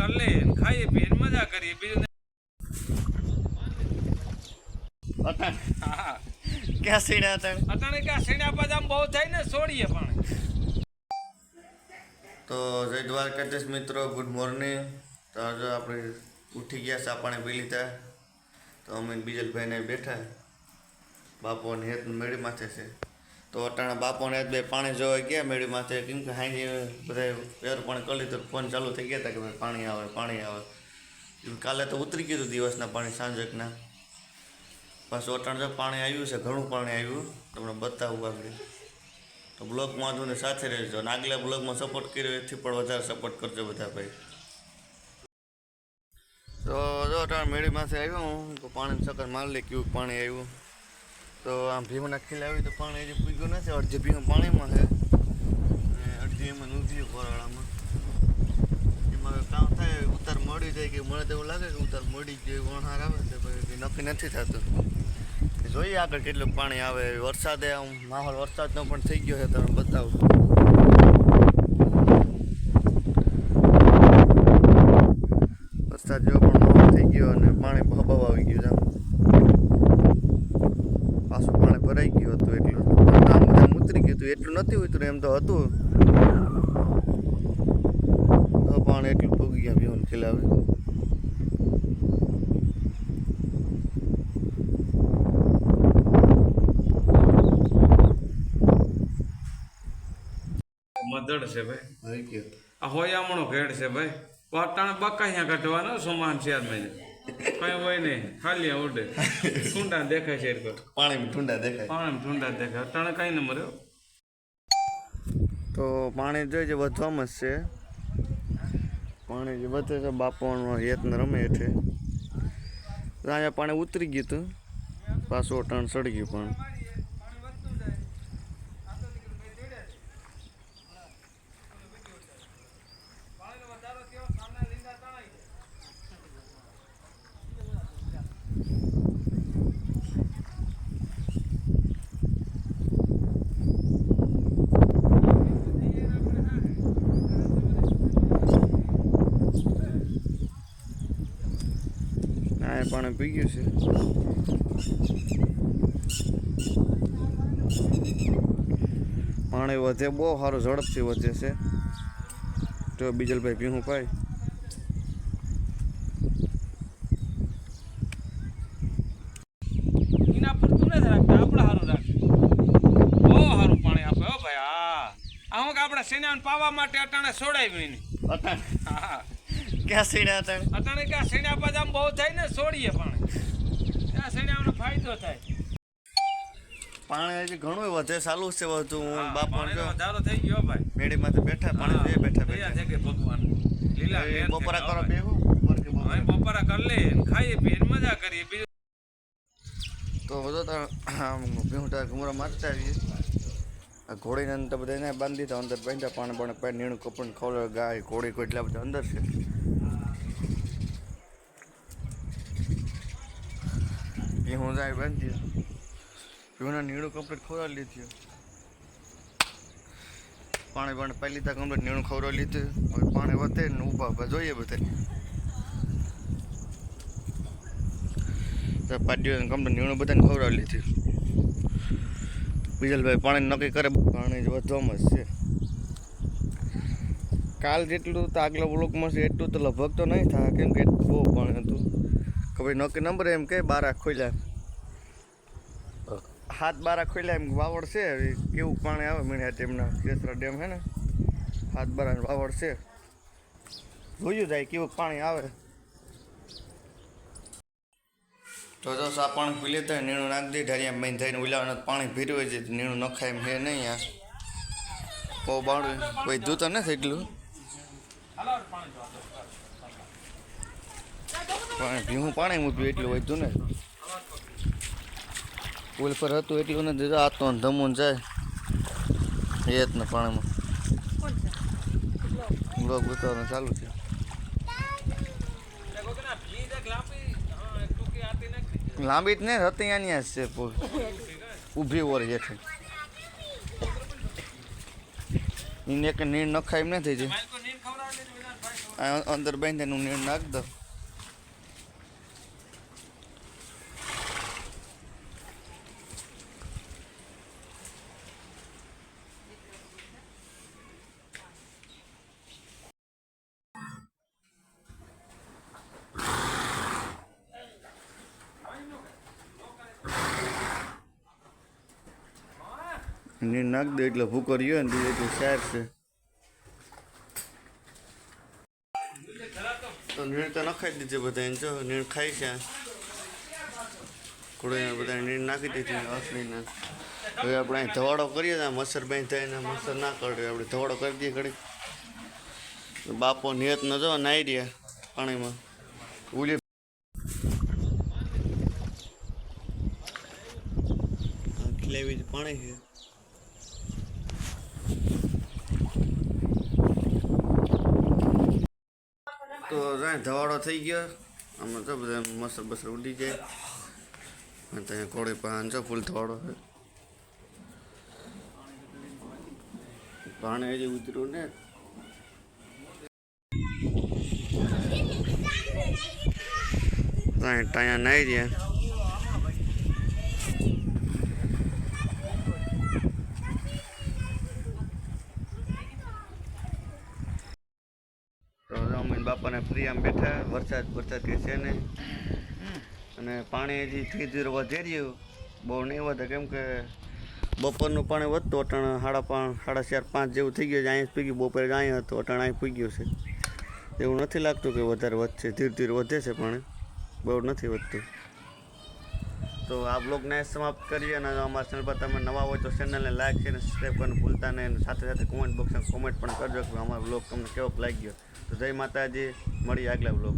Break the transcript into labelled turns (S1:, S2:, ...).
S1: કરી લે ખાઈએ પીએ ને મજા કરીએ. બીજું
S2: ક્યાં સીડા અટાણ
S1: અટાણે ક્યાં સીણા બદામ બહુ થાય ને છોડીએ પણ.
S2: તો જય દ્વારકાધીશ મિત્રો ગુડ મોર્નિંગ તો આજે આપણે ઉઠી ગયા ચા પાણી પી લીધા. તો અમે બીજલભાઈને બેઠા. બાપો ને હેત મેળી માથે છે તો અટાણા બાપોને બે પાણી જોવા ગયા મેળી માથે કેમ કે હાંજી બધા પેર પાણી કરી લીધું, ફોન ચાલુ થઈ ગયા હતા કે ભાઈ પાણી આવે પાણી આવે. કાલે તો ઉતરી ગયું હતું દિવસના પાણી સાંજકના. પાછું અટાણ જો પાણી આવ્યું છે, ઘણું પાણી આવ્યું, તમને બતાવું આપણે તો બ્લોગમાં તમને સાથે રહેજો અને આગલા બ્લોગમાં સપોર્ટ કર્યો, એથી પણ વધારે સપોર્ટ કરજો બધા ભાઈ. તો જો અટાણ મેળીમાંથી આવ્યો હું, તો પાણી સકર મારી લે કેવું પાણી આવ્યું. તો આમ ભીમના ખીલ લાવી તો પાણી હજી પૂગ્યું નથી. અડધી ભીમ પાણીમાં છે. અને અડધી એમાં નૂધી કોરાળામાં એમાં કામ થાય, ઉતાર મળી જાય કે મળે તેવું લાગે કે ઉતાર મળી ગયો વણહાર આવે છે પછી નક્કી નથી થતું. જોઈએ આગળ કેટલું પાણી આવે. વરસાદે આમ માહોલ વરસાદનો પણ થઈ ગયો છે, તમે બતાવો. વરસાદ જેવો પણ થઈ ગયો અને પાણી બહુ આવી ગયું છે પાછું પાણી ભરાઈ ગયું હતું એટલું આમ બધા ઉતરી ગયું હતું એટલું નથી ઉતર્યું એમ તો હતું. તો પાણી એટલું ભૂગી ગયા પીવાનું ખીલાવે.
S1: મદડ છે ભાઈ. આ હોયામણો ઘેડ છે ભાઈ. પાટાણે બકાયા કાઢવાનો સોમાન ચાર મહિને કઈ હોય નહીં. ખાલી ઉડે ઠુંડા દેખાય છે એટલે
S2: પાણી ઠંડા દેખાય.
S1: પાણી ઠુંડા દેખાય. અટાણે કઈ ન મર્યો
S2: તો પાણી જોઈએ છે વધવામાં જ છે. પાણી જે વધે છે બાપાનો યત્ન રમે છે. અહીંયા પાણી ઉતરી ગયું હતું. પાછું ટાણ સડી ગયું પણ અહીંયા પાણી પી ગયું છે. પાણી વધે બહુ સારું ઝડપથી વધે છે. તો બીજલભાઈ પીવું પાય.
S1: આપણે સારું રાખે. બહુ સારું પાણી આપે હો ભાઈ હા. અમુક આપણે સેનાને પાવા માટે અટાણે છોડાવી નહીં
S2: અટાણ?
S1: હા.
S2: ક્યાં સીડા અટાણ
S1: અટાણે ક્યાં સેના આમ બહુ થાય ને છોડીએ પણ. ત્યાં સેનાનો ફાયદો થાય?
S2: પાણી હજી ઘણું વધે ચાલુ છે વધુ હું બાપ જો
S1: વધારો થઈ ગયો ભાઈ.
S2: મેળીમાંથી બેઠા પાણી બે બેઠા બેઠા.
S1: કે ભગવાન. લીલા
S2: બપોરા કરો. બેહું બપોરા.
S1: કર લે ખાઈએ પીએ મજા કરીએ. બીજું
S2: તો બધો તો આમ ભીંટા ઘુમરા મારતા આવીએ આ ઘોડીને અંદર બધા એને બાંધી દીધા અંદર બાંધ્યા પાણી પાણી નીણું કપડ ખવડાવે ગાય ઘોડી કોઈ એટલા બધા અંદર છે. ભીહું જાય બાંધી ભીહુંના નીણું કમ્પ્લીટ ખવડાવી લીધી. પાણી પાણી પહેલી લીધા કમ્પ્લીટ નીણું ખવડાવી લીધું. હવે પાણી વધે ને ઊભા ઊભા જોઈએ બધા પાડ્યો કમ્પ્લીટ નીણું બધાને ખવડાવી લીધું. બીજલભાઈ પાણી નક્કી કરે, પાણી જ વધવામાં જ છે. કાલ જેટલું તો આગલા બ્લોકમાં છે એટલું તો લગભગ તો નહીં થાય, કેમ કે બહુ પાણી હતું. કે ભાઈ નક્કી નંબર એમ કે બારા ખોલ્યા હાથ બારા ખોલ્યા એમ વાવડ છે કેવું પાણી આવે મીણ્યા તેમના કેસરા ડેમ છે ને હાથ બારા વાવડ છે. જોયું જાય કેવું પાણી આવે. તો જો સા પાણી પી લેતા નીણું નાખી દે ઢારિયા મેં થઈને ઉલાવવાનું પાણી ભીરવે છે નીણું નખાય એમ હે નહીં આ. બહુ બાળું કોઈ જૂતો નથી એટલું? પાણી ભીવું પાણી મૂક્યું એટલું વધ્યું ને. પુલ પર હતું એટલું નથી, આ તો ધમુન જાય. એ જ ને પાણીમાં. બ્લોગ ઉતારવાનું ચાલુ છે. લાંબી જ નહીં, હતી અહીંયા છે પુલ. ઊભી ઓર હેઠે નીર નખાય એમ નથી અંદર બાંધીને નીણ નાખ દો નીણ નાખ દે એટલે ભૂકો રહ્યો ને બીજું તો સાર છે. તો નીણ તો નખાઈ દીધે બધા એને જો, નીણ ખાઈ છે. કુડે બધા નીણ નાખી દીધી અસલીને હવે આપણે અહીં ધવાડો કરીએ ને મચ્છર થાય ને મચ્છર ના કરે આપણે ધવાડો કરી દઈએ ઘડી બાપો નિયત ન જો નાઈ રહ્યા પાણીમાં. ઉલી પાણી છે. તો જાય ધવાડો થઈ ગયો. આમાં તો બધા મસર બસર ઉડી જાય. અને ત્યાં કોળી પાન છો, ફૂલ ધવાડો છે. પાણી હજી ઉતર્યું ને. ત્યાં ટાયા નાઈ રહ્યા તો બાપાને ફ્રી આમ બેઠા, વરસાદ વરસાદ કે છે નહીં. અને પાણી હજી ધીરે ધીરે વધે રહ્યું. બહુ નહીં વધે, કેમ કે બપોરનું પાણી વધતું અટાણ સાડા પાંચ, સાડા ચાર, પાંચ જેવું થઈ ગયું છે. અહીંયા પી ગયું બપોરે અહીંયા હતું, અટાણ અહીં પી ગયું છે. એવું નથી લાગતું કે વધારે વધશે, ધીરે ધીરે વધે છે પાણી. બહુ નથી વધતું. તો આ બ્લોગને સમાપ્ત કરીએ અને અમારા ચેનલ પર તમે નવા હોય તો ચેનલને લાઈક છે અને સબસ્ક્રાઈબ કરવાનું ભૂલતા નહીં. સાથે સાથે કોમેન્ટ બોક્સમાં કોમેન્ટ પણ કરજો કે અમારો બ્લોગ તમને કેવો લાગ્યો. તો જય માતાજી. મળીએ આગલા બ્લોગ